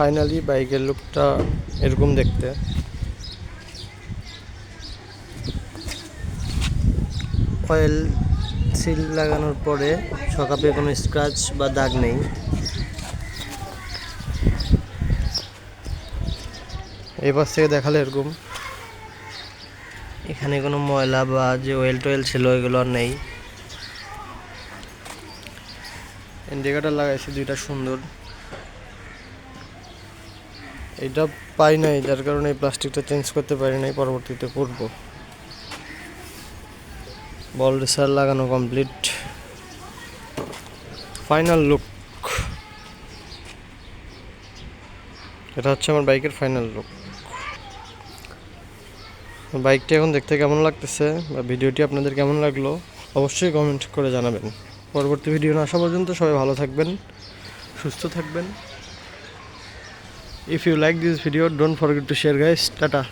Finally বাইকের লুকটা এরকম দেখতে। অয়েল সিল লাগানোর পরে সকাপে কোনো স্ক্র্যাচ বা দাগ নেই। পাশ থেকে দেখালে এরকম। এখানে কোনো ময়লা বা যে অয়েল টয়েল ছিল, এগুলো আর নেই। ইন্ডিকেটার লাগাইছি, দুইটা সুন্দর। এটা পাই নাই, যার কারণে এই প্লাস্টিকটা চেঞ্জ করতে পারি নাই, পরবর্তীতে করব। বল রেসার লাগানো কমপ্লিট ফাইনাল লুক এটা হচ্ছে আমার বাইকের ফাইনাল লুক বাইকটি এখন দেখতে কেমন লাগতেছে বা ভিডিওটি আপনাদের কেমন লাগল, অবশ্যই কমেন্ট করে জানাবেন। পরবর্তী ভিডিও না আসা পর্যন্ত সবাই ভালো থাকবেন, সুস্থ থাকবেন। If you like this video, don't forget to share guys. Tata.